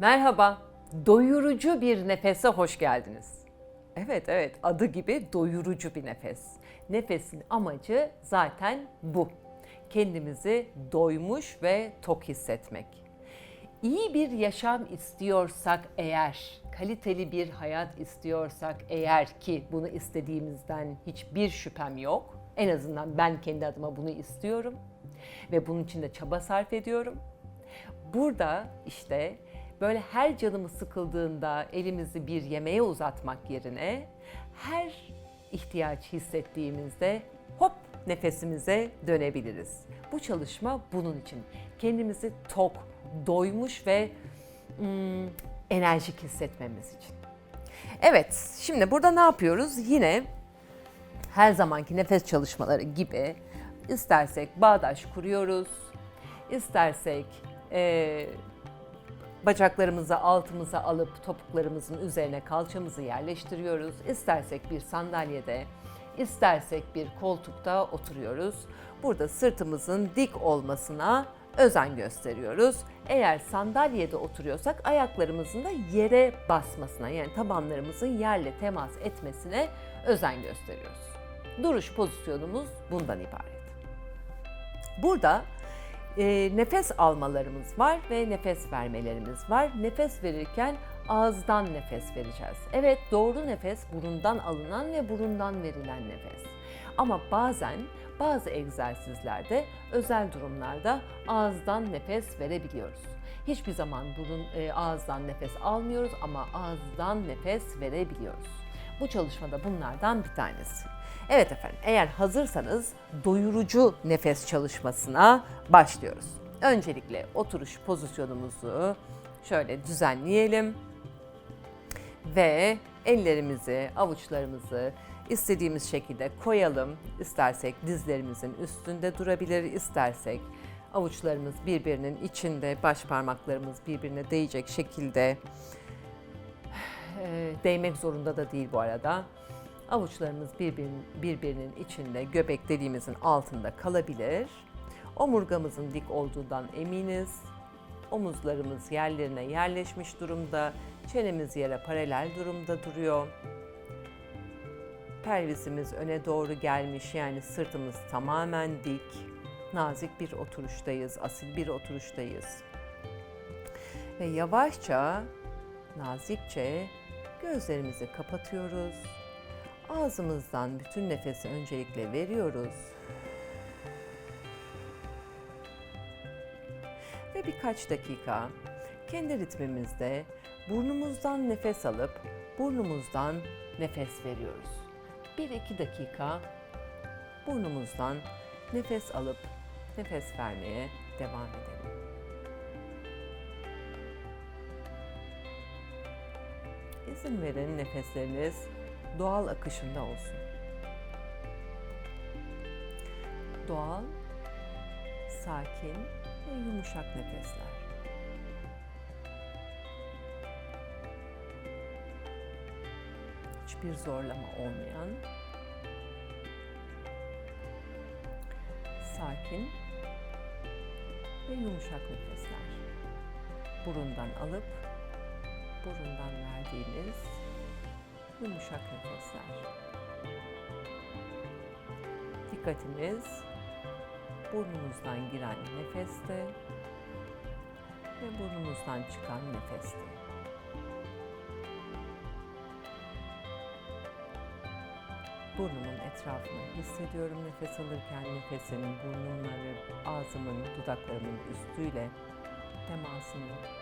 Merhaba, doyurucu bir nefese hoş geldiniz. Evet evet adı gibi doyurucu bir nefes. Nefesin amacı zaten bu. Kendimizi doymuş ve tok hissetmek. İyi bir yaşam istiyorsak eğer, kaliteli bir hayat istiyorsak eğer ki bunu istediğimizden hiçbir şüphem yok. En azından ben kendi adıma bunu istiyorum ve bunun için de çaba sarf ediyorum. Burada işte böyle her canımız sıkıldığında elimizi bir yemeğe uzatmak yerine her ihtiyaç hissettiğimizde hop nefesimize dönebiliriz. Bu çalışma bunun için. Kendimizi tok, doymuş ve hmm, enerjik hissetmemiz için. Evet, şimdi burada ne yapıyoruz? Yine her zamanki nefes çalışmaları gibi istersek bağdaş kuruyoruz, istersek eee, bacaklarımızı altımıza alıp topuklarımızın üzerine kalçamızı yerleştiriyoruz. İstersek bir sandalyede, istersek bir koltukta oturuyoruz. Burada sırtımızın dik olmasına özen gösteriyoruz. Eğer sandalyede oturuyorsak ayaklarımızın da yere basmasına yani tabanlarımızın yerle temas etmesine özen gösteriyoruz. Duruş pozisyonumuz bundan ibaret. Burada e, nefes almalarımız var ve nefes vermelerimiz var. Nefes verirken ağızdan nefes vereceğiz. Evet doğru nefes burundan alınan ve burundan verilen nefes. Ama bazen bazı egzersizlerde özel durumlarda ağızdan nefes verebiliyoruz. Hiçbir zaman burun e, ağızdan nefes almıyoruz ama ağızdan nefes verebiliyoruz. Bu çalışmada bunlardan bir tanesi. Evet efendim, eğer hazırsanız doyurucu nefes çalışmasına başlıyoruz. Öncelikle oturuş pozisyonumuzu şöyle düzenleyelim ve ellerimizi, avuçlarımızı istediğimiz şekilde koyalım. İstersek dizlerimizin üstünde durabilir, istersek avuçlarımız birbirinin içinde, baş parmaklarımız birbirine değecek şekilde değmek zorunda da değil bu arada. Avuçlarımız birbirinin, birbirinin içinde, göbek deliğimizin altında kalabilir. Omurgamızın dik olduğundan eminiz. Omuzlarımız yerlerine yerleşmiş durumda. Çenemiz yere paralel durumda duruyor. Pelvisimiz öne doğru gelmiş yani sırtımız tamamen dik. Nazik bir oturuştayız, asil bir oturuştayız. Ve yavaşça, nazikçe gözlerimizi kapatıyoruz. Ağzımızdan bütün nefesi öncelikle veriyoruz. Ve birkaç dakika kendi ritmimizde burnumuzdan nefes alıp burnumuzdan nefes veriyoruz. 1-2 dakika burnumuzdan nefes alıp nefes vermeye devam edelim. İzin verin nefesleriniz doğal akışında olsun. Doğal, sakin ve yumuşak nefesler. Hiçbir zorlama olmayan sakin ve yumuşak nefesler. Burundan alıp burundan verdiğiniz yumuşak nefesler. Dikkatimiz burnumuzdan giren nefeste ve burnumuzdan çıkan nefeste. Burnumun etrafını hissediyorum nefes alırken nefesimin burnumla ve ağzımın, dudaklarımın üstüyle temasını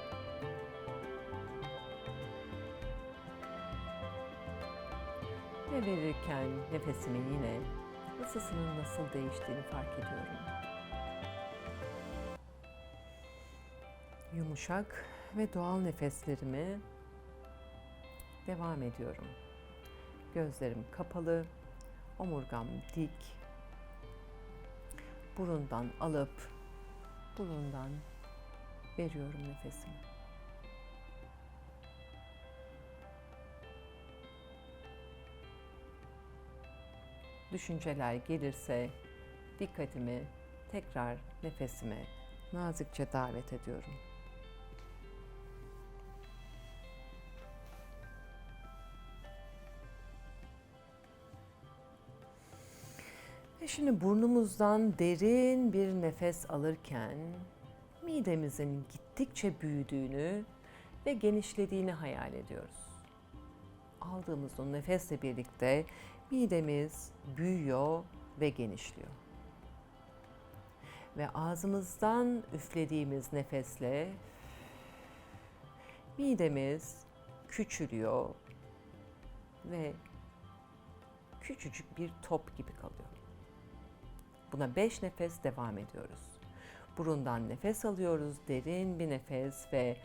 ve verirken nefesimin yine ısısının nasıl değiştiğini fark ediyorum. Yumuşak ve doğal nefeslerimi devam ediyorum. Gözlerim kapalı, omurgam dik. Burundan alıp burundan veriyorum nefesimi. düşünceler gelirse dikkatimi tekrar nefesime nazikçe davet ediyorum. Ve şimdi burnumuzdan derin bir nefes alırken midemizin gittikçe büyüdüğünü ve genişlediğini hayal ediyoruz. Aldığımız o nefesle birlikte midemiz büyüyor ve genişliyor. Ve ağzımızdan üflediğimiz nefesle midemiz küçülüyor ve küçücük bir top gibi kalıyor. Buna 5 nefes devam ediyoruz. Burundan nefes alıyoruz, derin bir nefes ve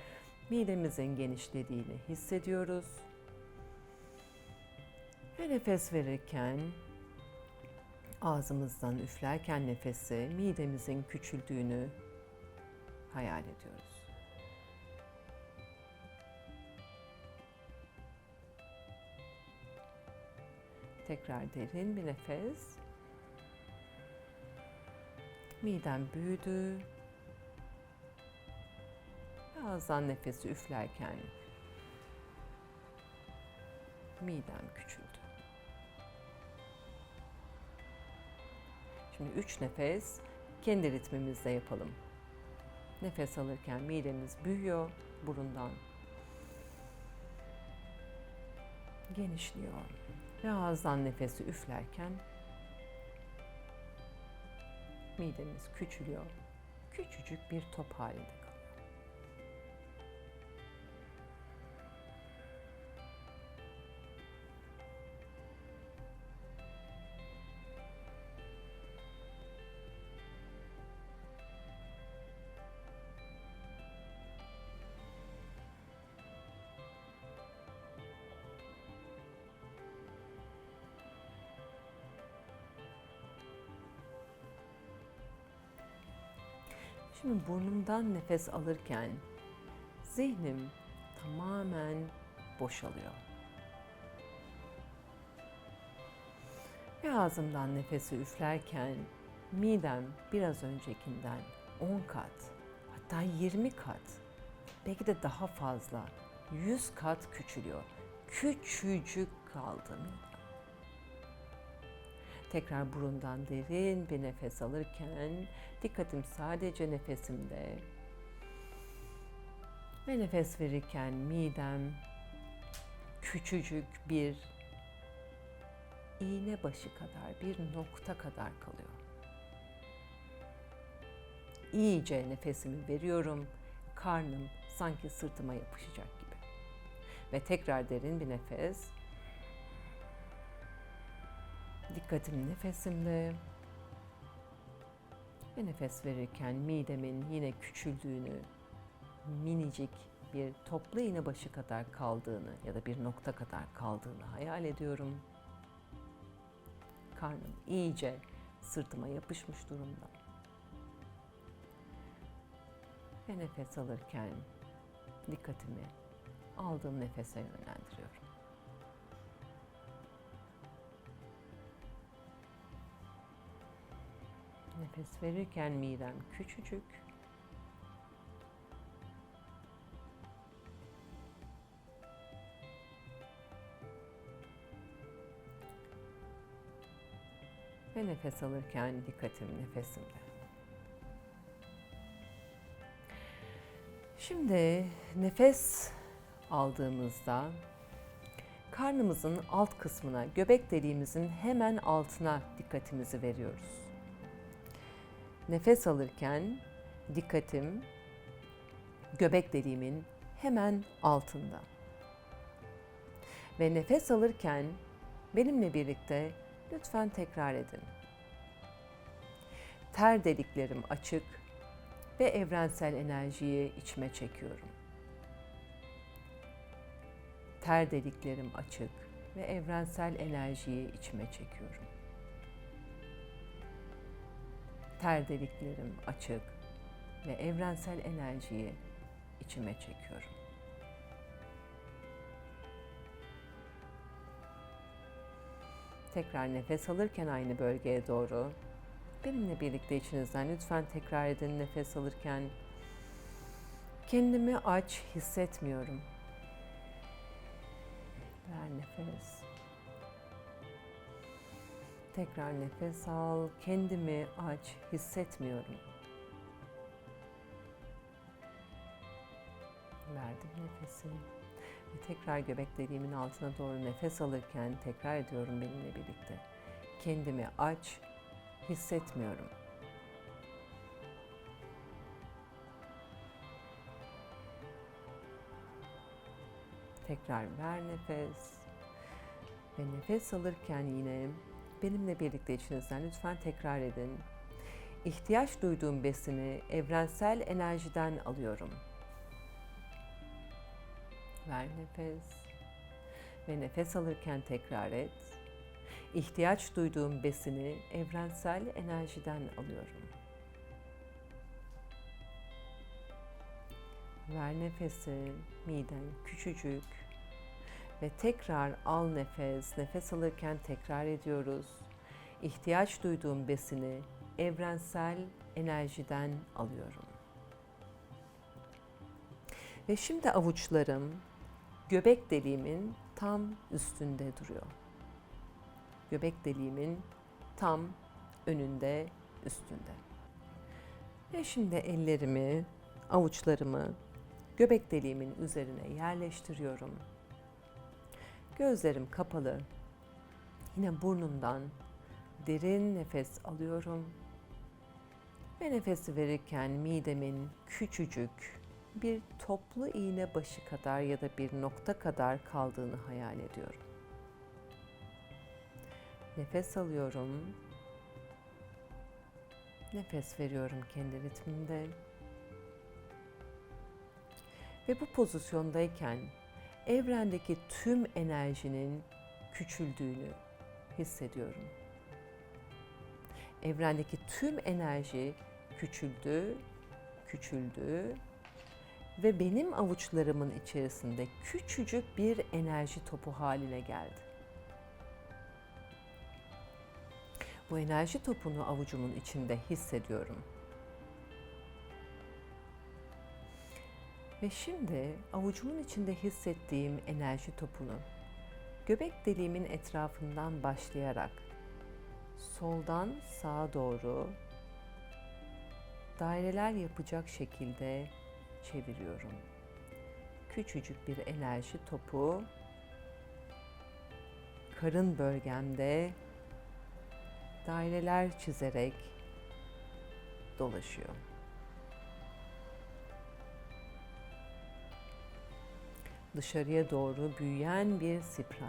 midemizin genişlediğini hissediyoruz. Ve nefes verirken ağzımızdan üflerken nefesi midemizin küçüldüğünü hayal ediyoruz. Tekrar derin bir nefes. Midem büyüdü. Ağızdan nefesi üflerken midem küçüldü. Şimdi üç nefes kendi ritmimizde yapalım. Nefes alırken midemiz büyüyor burundan. Genişliyor. Ve ağızdan nefesi üflerken midemiz küçülüyor. Küçücük bir top halinde kalıyor. Şimdi burnumdan nefes alırken zihnim tamamen boşalıyor. Ve ağzımdan nefesi üflerken midem biraz öncekinden 10 kat, hatta 20 kat, belki de daha fazla, 100 kat küçülüyor. Küçücük kaldı midem. Tekrar burundan derin bir nefes alırken dikkatim sadece nefesimde. Ve nefes verirken midem küçücük bir iğne başı kadar, bir nokta kadar kalıyor. İyice nefesimi veriyorum. Karnım sanki sırtıma yapışacak gibi. Ve tekrar derin bir nefes. Dikkatim nefesimde. Ve nefes verirken midemin yine küçüldüğünü, minicik bir toplu iğne başı kadar kaldığını ya da bir nokta kadar kaldığını hayal ediyorum. Karnım iyice sırtıma yapışmış durumda. Ve nefes alırken dikkatimi aldığım nefese yönlendiriyorum. Nefes verirken midem küçücük. Ve nefes alırken dikkatim nefesimde. Şimdi nefes aldığımızda karnımızın alt kısmına, göbek deliğimizin hemen altına dikkatimizi veriyoruz. Nefes alırken dikkatim göbek deliğimin hemen altında. Ve nefes alırken benimle birlikte lütfen tekrar edin. Ter deliklerim açık ve evrensel enerjiyi içime çekiyorum. Ter deliklerim açık ve evrensel enerjiyi içime çekiyorum. Ter deliklerim açık ve evrensel enerjiyi içime çekiyorum. Tekrar nefes alırken aynı bölgeye doğru benimle birlikte içinizden lütfen tekrar edin nefes alırken. Kendimi aç hissetmiyorum. Ver nefes. Tekrar nefes al. Kendimi aç hissetmiyorum. Verdim nefesi. Ve tekrar göbek deliğimin altına doğru nefes alırken tekrar ediyorum benimle birlikte. Kendimi aç hissetmiyorum. Tekrar ver nefes. Ve nefes alırken yine benimle birlikte içinizden lütfen tekrar edin. İhtiyaç duyduğum besini evrensel enerjiden alıyorum. Ver nefes. Ve nefes alırken tekrar et. İhtiyaç duyduğum besini evrensel enerjiden alıyorum. Ver nefesi, miden küçücük ve tekrar al nefes. Nefes alırken tekrar ediyoruz. İhtiyaç duyduğum besini evrensel enerjiden alıyorum. Ve şimdi avuçlarım göbek deliğimin tam üstünde duruyor. Göbek deliğimin tam önünde, üstünde. Ve şimdi ellerimi, avuçlarımı göbek deliğimin üzerine yerleştiriyorum. Gözlerim kapalı. Yine burnumdan derin nefes alıyorum. Ve nefesi verirken midemin küçücük bir toplu iğne başı kadar ya da bir nokta kadar kaldığını hayal ediyorum. Nefes alıyorum. Nefes veriyorum kendi ritmimde. Ve bu pozisyondayken evrendeki tüm enerjinin küçüldüğünü hissediyorum. Evrendeki tüm enerji küçüldü, küçüldü ve benim avuçlarımın içerisinde küçücük bir enerji topu haline geldi. Bu enerji topunu avucumun içinde hissediyorum. Ve şimdi avucumun içinde hissettiğim enerji topunu göbek deliğimin etrafından başlayarak soldan sağa doğru daireler yapacak şekilde çeviriyorum. Küçücük bir enerji topu karın bölgemde daireler çizerek dolaşıyor. Dışarıya doğru büyüyen bir spiral.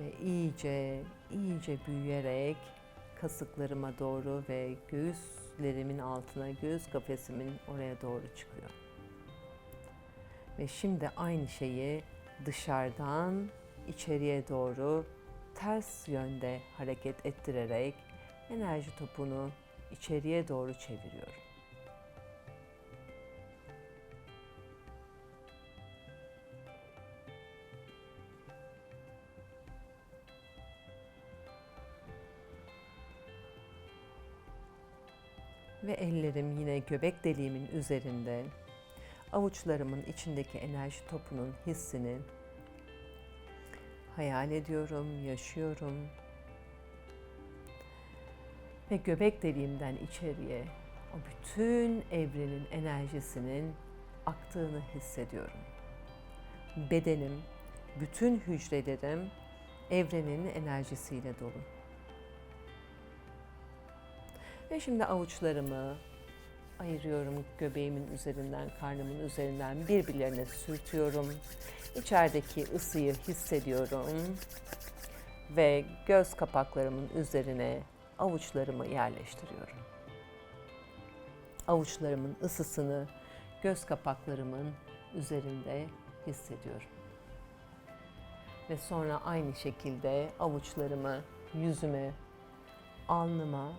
Ve iyice, iyice büyüyerek kasıklarıma doğru ve göğüslerimin altına, göğüs kafesimin oraya doğru çıkıyor. Ve şimdi aynı şeyi dışarıdan içeriye doğru ters yönde hareket ettirerek enerji topunu içeriye doğru çeviriyorum. Ve ellerim yine göbek deliğimin üzerinde avuçlarımın içindeki enerji topunun hissini hayal ediyorum, yaşıyorum. Ve göbek deliğimden içeriye o bütün evrenin enerjisinin aktığını hissediyorum. Bedenim, bütün hücrelerim evrenin enerjisiyle dolu. Ve şimdi avuçlarımı ayırıyorum göbeğimin üzerinden, karnımın üzerinden birbirlerine sürtüyorum. İçerideki ısıyı hissediyorum ve göz kapaklarımın üzerine avuçlarımı yerleştiriyorum. Avuçlarımın ısısını göz kapaklarımın üzerinde hissediyorum. Ve sonra aynı şekilde avuçlarımı yüzüme, alnıma,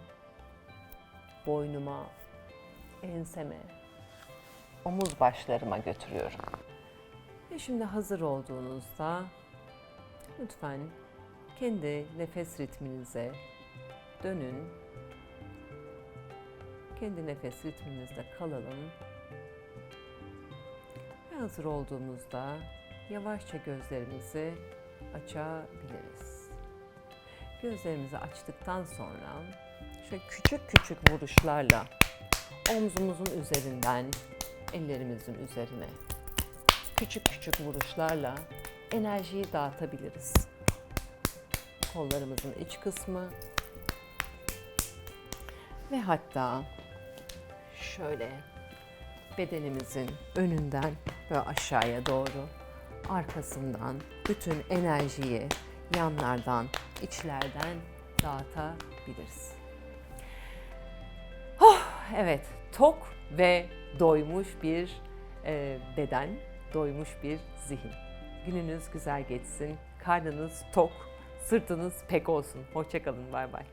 boynuma, enseme, omuz başlarıma götürüyorum. Ve şimdi hazır olduğunuzda lütfen kendi nefes ritminize dönün. Kendi nefes ritminizde kalalım. Ve hazır olduğumuzda yavaşça gözlerimizi açabiliriz. Gözlerimizi açtıktan sonra şöyle küçük küçük vuruşlarla omzumuzun üzerinden ellerimizin üzerine küçük küçük vuruşlarla enerjiyi dağıtabiliriz. Kollarımızın iç kısmı ve hatta şöyle bedenimizin önünden ve aşağıya doğru arkasından bütün enerjiyi yanlardan, içlerden dağıtabiliriz. Evet, tok ve doymuş bir e, beden, doymuş bir zihin. Gününüz güzel geçsin, karnınız tok, sırtınız pek olsun. Hoşçakalın, bay bay.